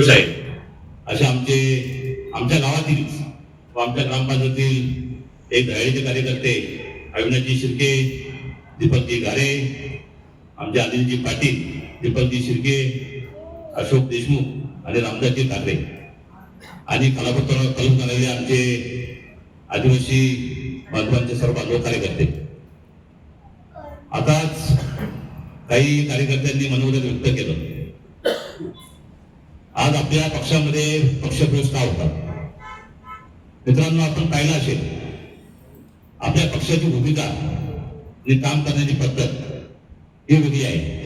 खुश आहे. असे आमचे आमच्या गावातील व आमच्या ग्रामपंचायतील एक दयाळीचे कार्यकर्ते अविनाशजी शिर्के दीपकजी गारे आमचे अनिलजी पाटील दीपकजी शिर्के अशोक देशमुख आणि रामदासजी ठाकरे. आणि कलापत्र कलम करणारे आमचे आदिवासी बांधवांचे सर्व बांधव कार्यकर्ते. आताच काही कार्यकर्त्यांनी मनोगत व्यक्त केलं. आज आपल्या पक्षामध्ये पक्षप्रवेश का होता मित्रांनो आपण पाहिलं असेल आपल्या पक्षाची भूमिका आणि काम करण्याची पद्धत ही वेगळी आहे.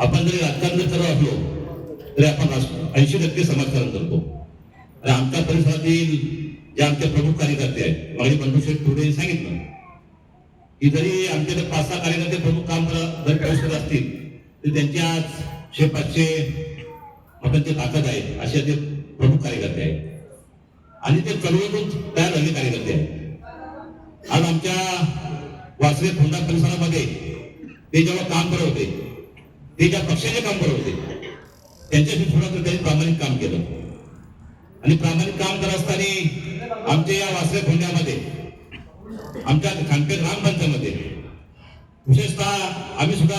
आपण जरी राजकारण करत असलो तरी आपण ऐंशी टक्के समाजकारण करतो. आणि आमच्या परिसरातील जे आमचे प्रमुख कार्यकर्ते आहेत माझे बंधुशेठ टोडे यांनी सांगितलं की जरी आमच्याकडे पाच सहा कार्यकर्ते प्रमुख काम करत जरी प्रवेश करत असतील तर त्यांची आज शे पाचशे आपण ते ताकद आहे. असे ते प्रमुख कार्यकर्ते आहेत. आणि ते चळवळीतून तयार झालेले कार्यकर्ते आहेत. आज आमच्या वासरे फोंडा परिसरामध्ये ते जेव्हा काम करत होते ते ज्या पक्षाचे काम करत होते त्यांच्याशी थोडं तर त्यांनी प्रामाणिक काम केलं. आणि प्रामाणिक काम करत असताना आमच्या या वासरे फोंड्यामध्ये आमच्या खानपे ग्रामपंचायतमध्ये विशेषतः आम्ही सुद्धा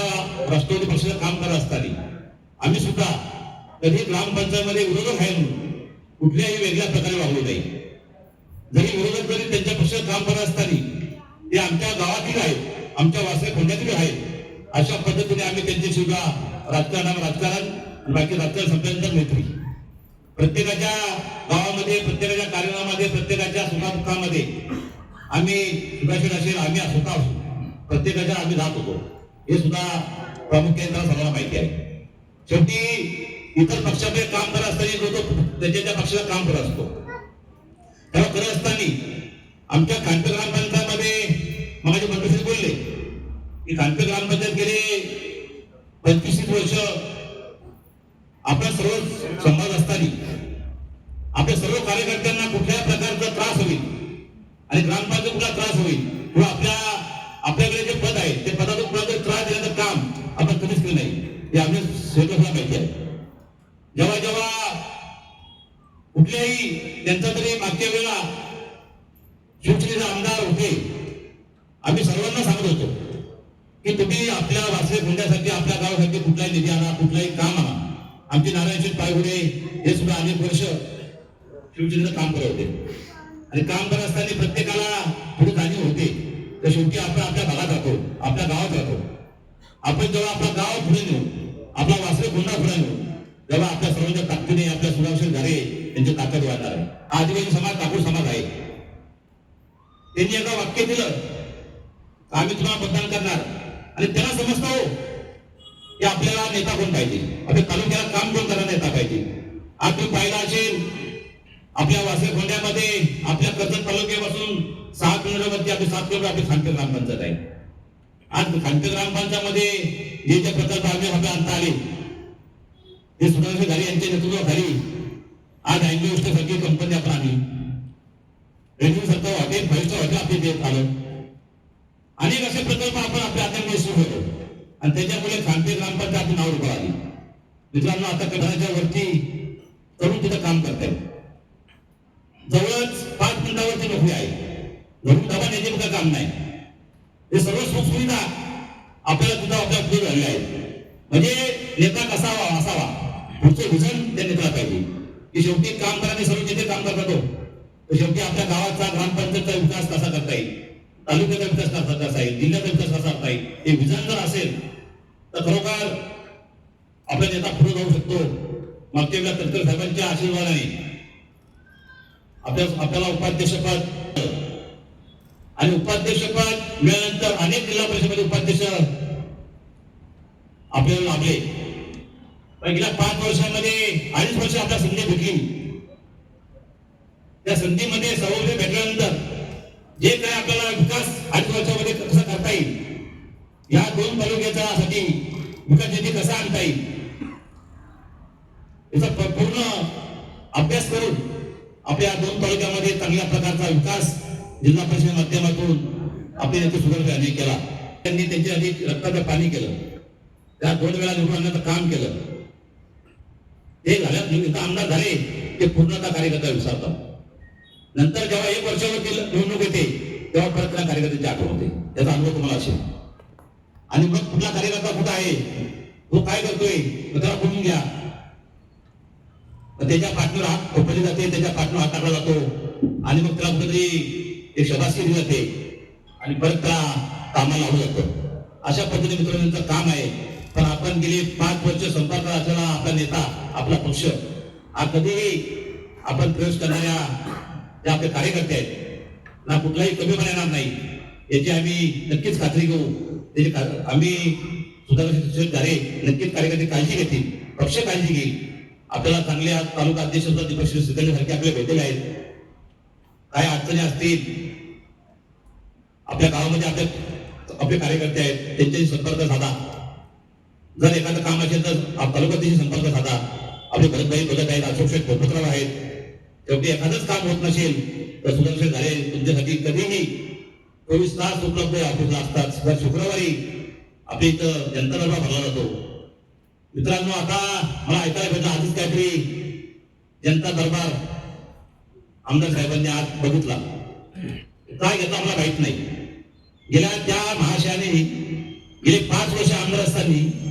राष्ट्रवादी पक्षाचं काम करत असताना आम्ही सुद्धा कधी ग्रामपंचायतमध्ये विरोधक आहे म्हणून कुठल्याही वेगळ्या प्रकारे वागलो नाही. जरी विरोधक जरी त्यांच्या पक्षात काम करत असताना ते आमच्या गावातील आहेत आमच्या वासरे खोंड्यातील आहेत अशा पद्धतीने आम्ही त्यांची सुद्धा राजकारणावर राजकारण आणि बाकी राजकारण संपल्यानंतर मैत्री. प्रत्येकाच्या गावामध्ये प्रत्येकाच्या कार्यक्रमामध्ये प्रत्येकाच्या सुखादुखामध्ये आम्ही सुभाषित असेल आम्ही स्वतः असू प्रत्येकाच्या आम्ही राहत होतो. हे सुद्धा प्रामुख्याने सर्वांना माहिती आहे. शेवटी इतर पक्षाकडे काम करत असताना तो त्याच्या त्या पक्षाला काम करत असतो. तेव्हा करत असताना आमच्या खांत ग्रामपंचायतमध्ये माझे मंत्री बोलले की खांत ग्रामपंचायत गेले पंचवीस वर्ष आपला सर्व संवाद असताना आपल्या सर्व कार्यकर्त्यांना कुठल्या प्रकारचा त्रास होईल आणि ग्रामपंचायत कुठला त्रास होईल किंवा आपल्या आपल्याकडे जे पद आहे ते पदाचा कुठला त्रास देण्याचं काम आपण कधीच केलं नाही. हे आम्ही शेवटला माहिती आहे जेव्हा जेव्हा कुठल्याही त्यांचा तरी मागच्या वेळेला शिवसेनेचे आमदार होते. आम्ही सर्वांना सांगत होतो की तुम्ही आपल्या वासरे फुंड्यासाठी आपल्या गावासाठी कुठलाही निधी आणा कुठलाही काम आणा. आमचे नारायणशेठ पायगुडे हे सुद्धा अनेक वर्ष शिवसेनेचं काम करत होते. आणि काम करत असताना प्रत्येकाला थोडी जाणीव होते. तर शेवटी आपण आपल्या भागात राहतो आपल्या गावात राहतो. आपण जेव्हा आपला गाव पुढे नेऊ आपला वासरे गुंडा पुढे नेऊ तेव्हा आपल्या सर्वांच्या ताकदीने आपल्या सुरक्षित घरे त्यांची ताकद वाढणार आहे. आदिवासी समाज ठाकूर समाज आहे. त्यांनी एका वाक्य दिलं आम्ही तुम्हाला मतदान करणार. आणि त्यांना समजतो हो की आपल्याला नेता कोण पाहिजे? आपल्या तालुक्याला काम कोण करणार नेता पाहिजे? आज तुम्ही पाहिला असेल आपल्या वासे खोंड्यामध्ये आपल्या कर्जत तालुक्यापासून सहा किलोमीटरवरती आपली सात किलोमीटर आपली खानपे ग्रामपंचायत आहे. आज खानपे ग्रामपंचायतमध्ये जे जे प्रकल्प आम्ही आपल्या आणता आले हे सुधारणे घाली यांच्या नेतृत्वाखाली आज अँग्लोस्ट सगळी कंपनी आपण आली रेल्वे सरकार हॉटेल फाईव्ह हॉटेल आपले देत आलं अनेक असे प्रकल्प आपण आपल्या हाताने सुरू होतो आणि त्याच्यामुळे खानपे ग्रामपंचायत आपली नाव रुपये आली मित्रांनो आता कठाच्या वरती करून तिथं काम करतायत. जवळच पाच मिनिटावरती नोकरी आहे. घरून दबा नेते मुद्दा काम नाही. हे सर्व सुखसुविधा आपल्याला सुद्धा आपल्या पुढे झालेल्या आहेत. म्हणजे नेता कसावा असावा. पुढचं विजन त्यांनी नेत्याला पाहिजे. की शेवटी काम करायला सर्व जिथे काम करतो तर शेवटी आपल्या गावाचा ग्रामपंचायतचा विकास कसा करता येईल? तालुक्याचा विकास कसा करता येईल? जिल्ह्याचा विकास कसा करता येईल? हे विजन जर असेल तर खरोखर आपला नेता पुढे जाऊ शकतो. मागच्या वेळेला तटकर साहेबांच्या आशीर्वादाने. आपल्या आपल्याला उपाध्यक्षपद आणि उपाध्यक्षपद मिळाल्यानंतर अनेक जिल्हा परिषदेमध्ये उपाध्यक्ष आपल्याला लाभले. गेल्या पाच वर्षामध्ये अडीच वर्ष आता संधी भेटली. त्या संधीमध्ये सर्वोदय भेटल्यानंतर जे काय आपल्याला विकास अडीच वर्षामध्ये कसा करता येईल या दोन तालुक्यासाठी विकास निधी कसा आणता येईल याचा पूर्ण अभ्यास करून आपल्या दोन तालुक्यामध्ये चांगल्या प्रकारचा विकास जिल्हा परिषद माध्यमातून आपल्या नेते सुधारकर केला. त्यांनी त्यांच्यासाठी रक्ताचं पाणी केलं. त्या दोन वेळा निवडून आणण्याचं काम केलं. हे झाल्यात निमित्त आमदार झाले ते पूर्णता कार्यकर्ता विसरतात. नंतर जेव्हा एक वर्षावरती निवडणूक येते तेव्हा परत त्या कार्यकर्त्याची आठवण होते. त्याचा अनुभव तुम्हाला असेल. आणि मग कुठला कार्यकर्ता कुठं आहे? तो काय करतोय? त्याला बोलून घ्या. मग त्याच्या पाठीवर हात खोपली जाते त्याच्या पाठीवर हात टाकला जातो. आणि मग त्याला कुठेतरी एक शबासकी दिली जाते. आणि परत त्याला कामाला लावलं जातं. अशा पद्धतीने मित्रांनो काम आहे. पण आपण गेली पाच वर्ष संपर्कात असलेला आपला नेता आपला पक्ष. हा कधीही आपण प्रवेश करणाऱ्या जे आपले कार्यकर्ते आहेत ना कुठलाही कमीपणा येणार नाही. याची आम्ही नक्कीच खात्री घेऊ. त्याची आम्ही सुधारे झाले नक्कीच कार्यकर्ते काळजी घेतील पक्ष काळजी घेईल. आपल्याला चांगल्या तालुका अध्यक्ष सुद्धा दीपक श्री सारखे आपले भेटलेले आहेत. काय अडचणी असतील आपल्या गावामध्ये आपले आपले कार्यकर्ते आहेत त्यांच्याशी संपर्क साधा. जर एखादं काम असेल तर आप- तालुक्याशी संपर्क साधा. आपले भरतभाई बघत आहेत अशोक शेठ आहेत. शेवटी एखादंच काम होत नसेल तर सुदर्शन झाले तुमच्यासाठी कधीही चोवीस तास उपलब्ध आहे ऑफिसला असतात दर शुक्रवारी आपल्या इथं जनता दरबार भरला जातो. मित्रांनो आता मला ऐकायला भेटलं आधीच काहीतरी जनता दरबार आमदार साहेबांनी आज बघितला. काय घेतला मला माहीत नाही. गेल्या त्या महाशयाने गेले पाच वर्ष आमदार असताना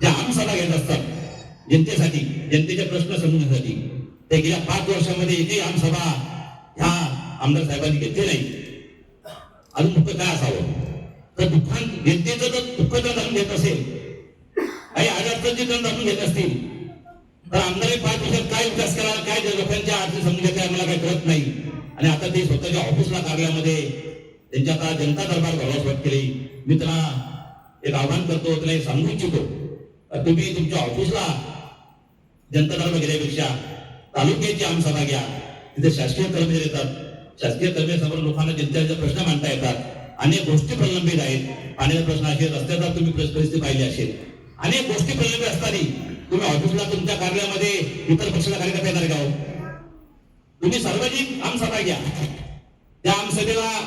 ज्या आमसभा घेत असतात जनतेसाठी जनतेचे प्रश्न समजण्यासाठी ते गेल्या पाच वर्षामध्ये एकही आमसभा ह्या आमदार साहेबांनी घेतली नाही. अजून दुःख काय असावं? तर दुःखान जनतेचं जर दुःख जर जाणून घेत असेल काही अडचणी जर जाणून घेत असतील तर आमदार पाच वर्षात काय विकास करायला काय लोकांच्या अडचणी समजून आम्हाला मला काही कळत नाही. आणि आता ते स्वतःच्या ऑफिसला कार्यामध्ये त्यांच्या आता जनता दरबार घडवा सुरुवात केली मी त्यांना एक आव्हान करतो त्याला सांगू इच्छितो. तुम्ही तुमच्या ऑफिसला जनता दरबार घेण्यापेक्षा तालुक्याची आमसभा घ्या. तिथे शासकीय कर्मचारी येतात. शासकीय कर्मचाऱ्यासमोर लोकांना जनतेचे प्रश्न मांडता येतात अनेक गोष्टी प्रलंबित आहेत. पाण्याचा प्रश्न असेल रस्त्याचा तुम्ही परिस्थिती पाहिली असेल. अनेक गोष्टी प्रलंबित असताना तुम्ही ऑफिसला तुमच्या कार्यालयामध्ये इतर पक्षाला कार्यकर्ता येणार का हो? तुम्ही सार्वजनिक आमसभा घ्या. त्या आमसभेला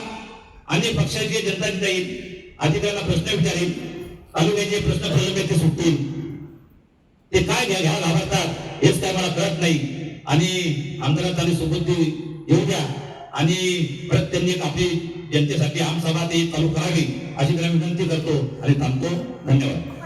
अनेक पक्षाची जनता तिथे येईल अधिकाऱ्यांना प्रश्न विचारेल. तालुक्याचे प्रश्न प्रलंबित ते सुटतील ते काय घ्या घ्या घाबरतात. हेच काय मला कळत नाही. आणि आमदारांनी सोबत येऊ द्या. आणि परत त्यांनी आपली जनतेसाठी आमसभा ते चालू करावी अशी त्यांना विनंती करतो. आणि थांबतो. धन्यवाद.